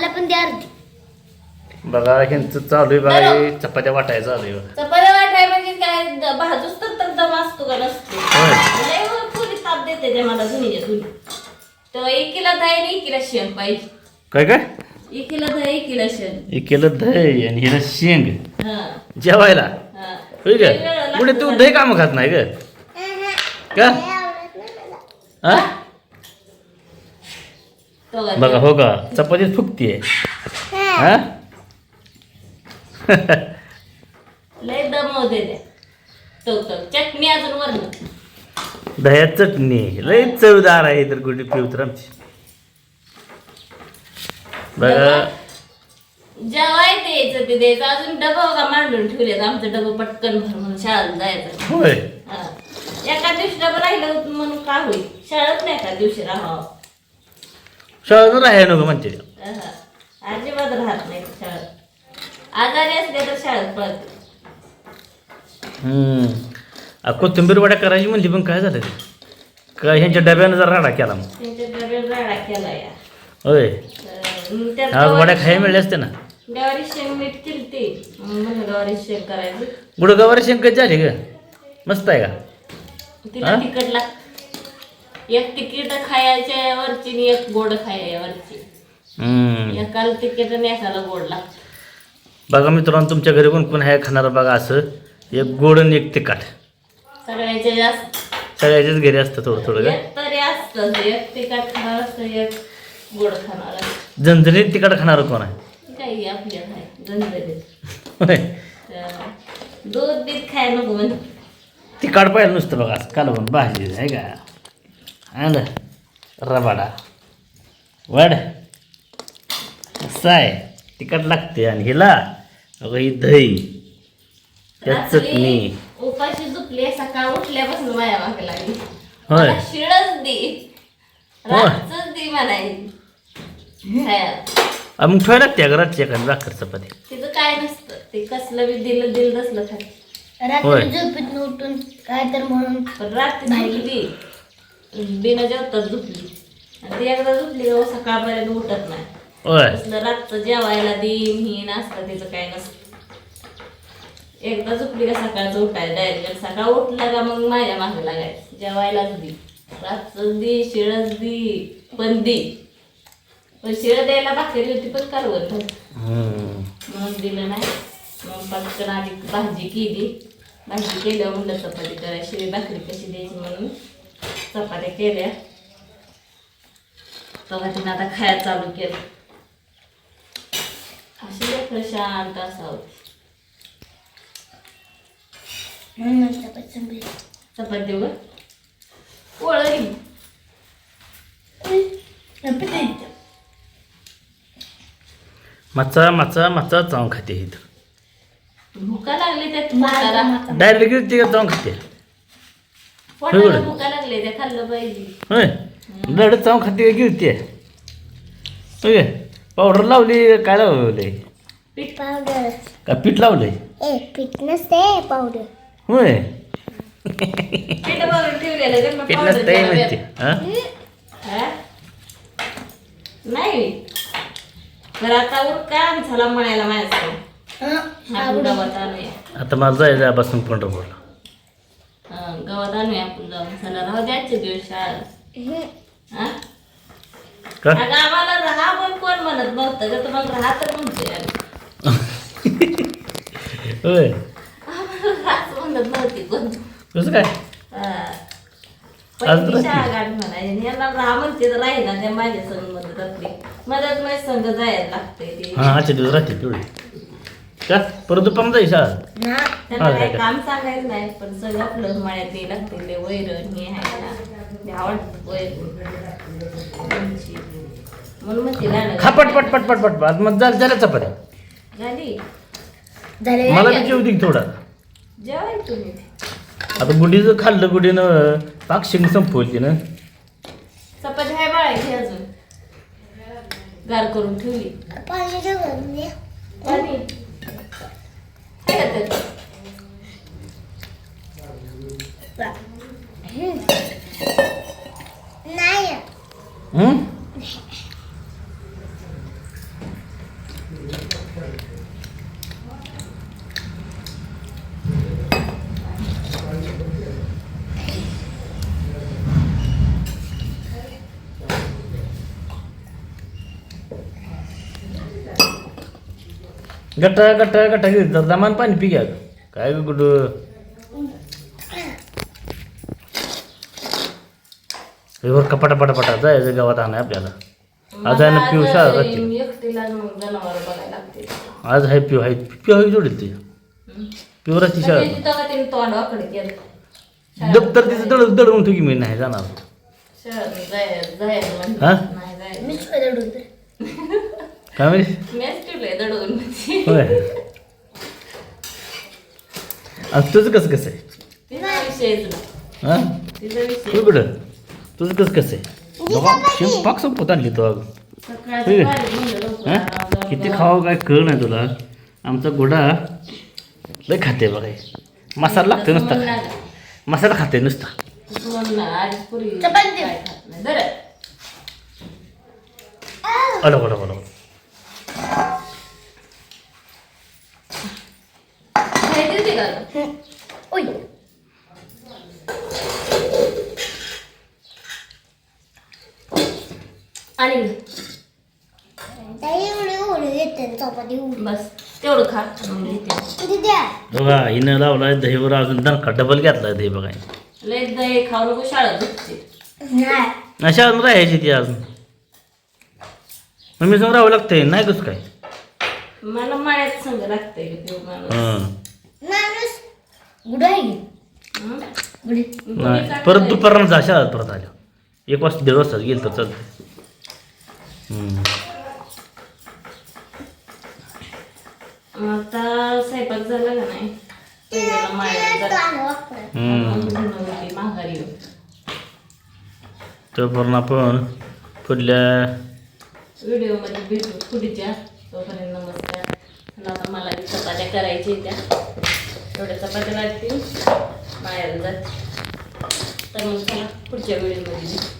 मला पण द्या अर्धी. बघा ह्यांचं चालू आहे हे चपात्या वाटायचं चालू आहे बघा. चपात्या वाटाय म्हणजे काय द- भाजूस तर तर दम असतो का नसतो? होय. लय वर पुरी ताप देते ते मला धुनीच्या धुनी तर एकीला दही आणि एकीला शेण पाहिजे. काय काय? एकीला दही एकीला शेण हे केलं दही आणि हिला शेंग. हा. जेवायला? हा. होय का? वेगवेगळं पुढे तू. दही काम खात नाही ग का? हा? बघा हो का? चपातीच फुकतीये हा. लय दमवते त्या. तो तो चटणी अजून वरण दह्यात चटणी. लय चवदार आहे तर गुडी पिऊ तर आमची बघा जेवाय द्यायचं ते द्यायचं. अजून डबा का मांडून ठेवलेत. आमचं डबं पटकन भर म्हणून शाळेत जायचं. होय. एका दिवशी डबा राहिलं होतं म्हणून काय होईल? शाळेत नाही एका दिवशी राहावं? शाळेत राहाय नको म्हणते. अहं. अजिबात राहत नाही शाळेत आजारी असले तर शाळेत पळते. हम्म. आ, कोथिंबीर वड्या करायची म्हणली पण काय झालं ते? काय ह्यांच्या डब्यानं जरा राडा केला मग. त्यांच्या राडा केला या. होय. तर त्यात आज वड्या गवारी खायला शेंग- मिळल्या असते ना? गवारी शेंग मीठ केलती. म्हणलं गवारी शेंग करायची. गुडगावारी शंकर झाली ग? मस्त आहे का? तिला हा? तिखट लाग एक तिकीट खायच्या वरची आणि एक गोड खायच्या वरची हम्म. एकाला तिकीट आणि एकाला गोड लागतं. बघा मित्रांनो तुमच्या घरी कोण कोण आहे खाणारं बघा असं. एक गोड आणि एक तिखट. सगळ्याच्या जास्त. सगळ्याच्याच घरी असतं थोडं थोडं का? एक तरी असतं. एक तिखट खाणार असतं एक गोड खाणार असतं. झणझणीत तिखट खाणारं कोण आहे? काही नाही. होय. तर दूध बीत खाय नको तिखट पाहिलं नुसतं बघा कालवण भाजी आहे का? आलं रबाडा वड असं आहे तिखट लागते आणि हिला अगं ही दही रात्री चटणी उपाशी झोपली सकाळ उठल्यापासून माया मागे लागली होय शिळच दे. रातच दे म्हणायची मग ठेवायला लागते अगं रातची एखादी भाकर चपाती तिचं काय नसतं ते कसलं बी दिलं दिलं दसलं खात होय. रात्री झोपेत उठून काय तर म्हणून पण रात्री झोपली बिना जेवताच झोपली. आणि ती एकदा झोपली का सकाळपर्यंत उठत नाही. होय. तसलं रातचं जेवायला देईन ही नसतं तिचं काय नसतं. एकदा झोपली का सकाळचं उठायला डायरेक्ट सकाळ उठला का मग माझ्या मागे लागायचं. जेवायलाच दे. रातचं दे शिळच दे पण दे. पण शिळ द्यायला भाकरी होती पण कालवत. म्हणून दिलं नाही. मग पटकन आधी भाजी केली. भाजी केल्यावर म्हणलं चपाती करायची शिळी भाकरी कशी द्यायची म्हणून. चपात्या केल्या. तेव्हा तिने आता खायला चालू केलं. अशी लेकरं शांत असावं. म्हणून चपाती चपाती द्या. मचा मचा मचा चावून खाते इथं. भुका लागली त्या माझा पोटाला माता. डायरेक्ट ती चावून खाते. पोटाला होय. भुका लागले त्या खाल्लं पाहिजे. होय. लढत खाते का गिळते होय. पावडर लावली काय लावले पीठ पावडर. का पीठ लावलंय? ए पीठ नसते पावडर. होय. पीठ बघून ठेवलेलं गं, मग पीठ powder नसतंय केलं म्हणते. हा? हा? नाही. तर आता म्हणायला माझ्यासमोर आता मला जायचं आपासून पंढरपूरला. हा, गावात आणूया आपण जाऊन चला राहू द्याचे दिवस शाळा हा? का अगं आम्हाला राहा पण कोण म्हणत का तुम्हाला. होय. म्हणत नव्हती कोण. कसं काय. आज पहिली राहते. शाळा गाठ म्हणायची आणि यांना राहा म्हणते तर राहीना त्या माझ्या संग मदत माझ्या संग जायला लागते हां दिवस राहते का? परत दुपार ना त्यांना काही काय? काम सांगायचं नाही पण सगळं आपलं मळ्यात ते लागते ते वैरण हे आहे ना. ते आवडतं वैरण. त्यांची. म्हणून मग ती गाणं खा पट पट पट पट पट पट. मग झालं झालं चपात्या झाली? झाले. मला बी जेव दे की थोडा. तुम्ही. आता गुडीचं खाल्लं गुडीनं पाक शेंग संपवली ना. चपाती आहे बाळायची अजून. गार करून ठेवली. पाणी ठेवलं मी. पाणी आहे का त्यात? नाही हं? गट्टा गट्टा गट्टा घेत जा. दमान पाणी पी घ्या काय कुठं वर कपाटा पटापटा जायचं गावात आणा आपल्याला. आज आहे ना पिऊ शाळा आज हाय पिऊ हाय पिऊ हाय जोडील ते. पिऊ राहते शाळा. दप्तर तिचं दड दडवून ठेवू की मी नाही जाणार. म्हणजे हा? काय म्हणजे ठेवलंय दडवून. होय आणि तुझं कसं कसं आहे तिचा विषयच नाही. हा तिचा विषय तू कुठं तुझं कसं कसं आहे बाबा शिंपाक संपत आणली तो अगं सकाळचं होय. पाणी म्हणलं लवकर हा? आणावं, किती खावं काय कळ नाही तुला आमचा गोडा लय खाते बघा हे. मसाला लागते नुसता. मसाला खाते नुसता तसं म्हणू नका. आज पुरी चपाती दे. काय खात नाही. धर. अलो अलो अलो आता? ओय आणि बस तेवढं खा. मग बघा हिनं लावलाय दहीवर अजून दणका डबल घेतलाय दही बघा. लय दही खाऊ नको शाळेत झोपते नाही. अशा अजून राहायची ती अजून. मग मी समोर राहावं लागतंय नाही कसं काय? मला माळ्यात संग लागतंय ते हं. माणूस गुड आहे की? हं? गुडी नाही. परत दुपारनं जा शाळेत परत आल्या. एक वाजता दीड वाजता गेलं तर चालतं हं. आता स्वयंपाक झाला का नाही? पहिल्याला हं. माघारी येऊन. तोपर्यंत आपण पुढल्या व्हिडिओमध्ये भेटू. पुढच्या तोपर्यंत नमस्कार. आणि आता मला बी चपात्या करायच्या त्या. एवढ्या चपात्या लागतील मायाला जात. तर मग चला पुढच्या वेळेमध्ये.